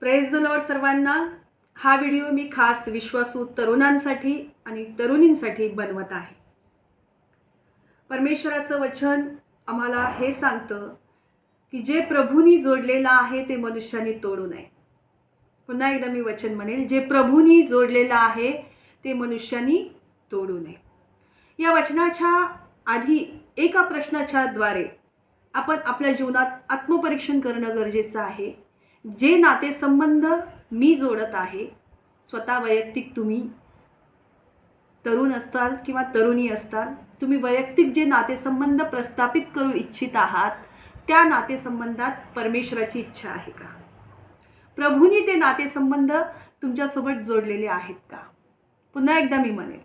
Press the Lord सर्वांना हा video मी खास विश्वासू तरुणांसाठी आणि तरुणींसाठी बनवत आहे. परमेश्वराचं वचन आम्हाला हे सांगतं की जे प्रभूनी जोडलेलं आहे ते मनुष्याने तोडू नये. पुन्हा एकदा मी वचन म्हणेल जे प्रभूनी जोडलेलं आहे ते मनुष्यानी तोडू नये. या वचनाच्या आधी एका प्रश्नाच्या द्वारे आपण आपल्या जीवनात आत्मपरीक्षण करणं गरजेचं आहे. जे नातेसंबंध मी जोडत आहे स्वतः वैयक्तिक तुम्ही तरुण असताल किंवा तरुणी असताल तुम्ही वैयक्तिक जे नातेसंबंध प्रस्थापित करू इच्छित आहात त्या नातेसंबंधात परमेश्वराची इच्छा आहे का? प्रभूनी ते नातेसंबंध तुमच्यासोबत जोडलेले आहेत का? पुन्हा एकदा मी म्हणेल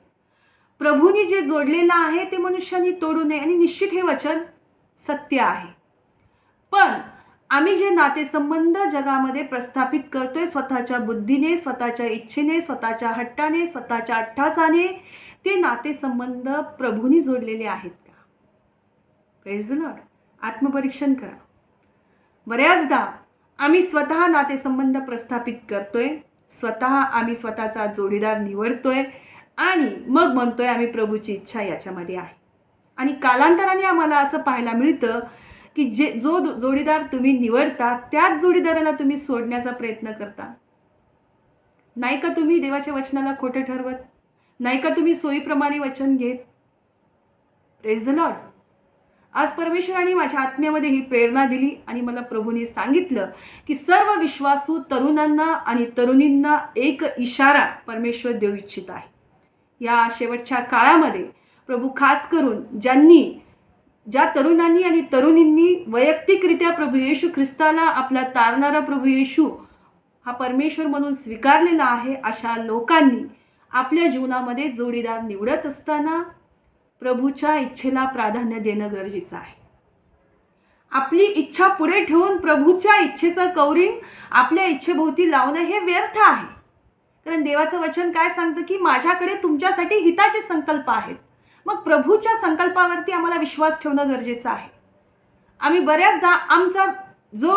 प्रभूनी जे जोडलेलं आहे ते मनुष्याने तोडू नये आणि निश्चित हे वचन सत्य आहे. पण आम्ही जे नातेसंबंध जगामध्ये प्रस्थापित करतोय स्वतःच्या बुद्धीने स्वतःच्या इच्छेने स्वतःच्या हट्टाने स्वतःच्या अट्ठासाने ते नातेसंबंध प्रभूनी जोडलेले आहेत का? प्रेज द लॉर्ड आत्मपरीक्षण करा. बऱ्याचदा आम्ही स्वतः नातेसंबंध प्रस्थापित करतोय स्वतः आम्ही स्वतःचा जोडीदार निवडतोय आणि मग म्हणतोय आम्ही प्रभूची इच्छा याच्यामध्ये आहे. आणि कालांतराने आम्हाला असं पाहायला मिळतं की जे जो जोडीदार तुम्ही निवडता त्याच जोडीदाराला तुम्ही सोडण्याचा प्रयत्न करता. नाही का तुम्ही देवाच्या वचनाला खोटं ठरवत? नाही का तुम्ही सोयीप्रमाणे वचन घेत? प्रेज द लॉर्ड आज परमेश्वराने माझ्या आत्म्यामध्ये ही प्रेरणा दिली आणि मला प्रभूने सांगितलं की सर्व विश्वासू तरुणांना आणि तरुणींना एक इशारा परमेश्वर देऊ इच्छित आहे. या शेवटच्या काळामध्ये प्रभू खास करून ज्यांनी ज्या तरुणांनी आणि तरुणींनी वैयक्तिकरित्या प्रभू येशू ख्रिस्ताला आपला तारणारा प्रभू येशू हा परमेश्वर म्हणून स्वीकारलेला आहे अशा लोकांनी आपल्या जीवनामध्ये जोडीदार निवडत असताना प्रभूच्या इच्छेला प्राधान्य देणं गरजेचं आहे. आपली इच्छा पुढे ठेवून प्रभूच्या इच्छेचं कौरिंग आपल्या इच्छेभोवती लावणं हे व्यर्थ आहे. कारण देवाचं वचन काय सांगतं की माझ्याकडे तुमच्यासाठी हिताचे संकल्प आहेत. मग प्रभूच्या संकल्पावरती आम्हाला विश्वास ठेवणं गरजेचं आहे. आम्ही बऱ्याचदा आमचा जो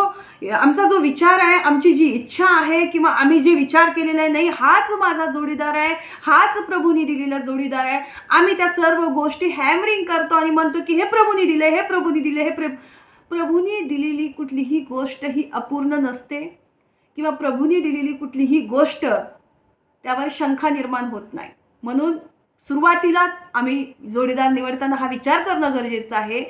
आमचा जो विचार आहे आमची जी इच्छा आहे किंवा आम्ही जे विचार केलेला आहे नाही हाच माझा जोडीदार आहे हाच प्रभूनी दिलेला जोडीदार आहे. आम्ही त्या सर्व गोष्टी हॅमरिंग करतो आणि म्हणतो की हे प्रभूनी दिले हे प्रभूनी दिले हे प्र प्रभूनी दिलेली कुठलीही गोष्ट ही अपूर्ण नसते किंवा प्रभूनी दिलेली कुठलीही गोष्ट त्यावर शंका निर्माण होत नाही. म्हणून सुरुवातीलाच आम्ही जोडीदार निवडताना हा विचार करणं गरजेचं आहे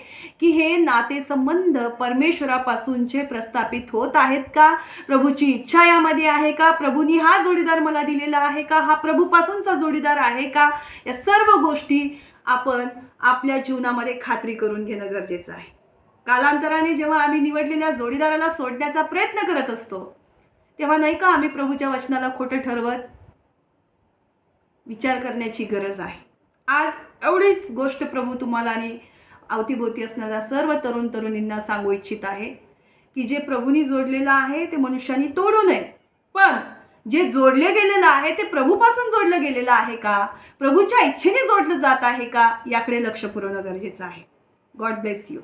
की हे नातेसंबंध परमेश्वरापासूनचे प्रस्थापित होत आहेत का? प्रभूची इच्छा यामध्ये आहे का? प्रभूनी हा जोडीदार मला दिलेला आहे का? हा प्रभूपासूनचा जोडीदार आहे का? या सर्व गोष्टी आपण आपल्या जीवनामध्ये खात्री करून घेणं गरजेचं आहे. कालांतराने जेव्हा आम्ही निवडलेल्या जोडीदाराला सोडण्याचा प्रयत्न करत असतो तेव्हा नाही का आम्ही प्रभूच्या वचनाला खोटं ठरवत विचार करण्याची गरज आहे. आज एवढीच गोष्ट प्रभू तुम्हाला आणि अवतीभोवती असणाऱ्या सर्व तरुण तरुणींना सांगू इच्छित आहे की जे प्रभूनी जोडलेलं आहे ते मनुष्यानी तोडू नये. पण जे जोडले गेलेलं आहे ते प्रभूपासून जोडलं गेलेलं आहे का? प्रभूच्या इच्छेने जोडलं जात आहे का? याकडे लक्ष पुरवणं गरजेचं आहे. God bless you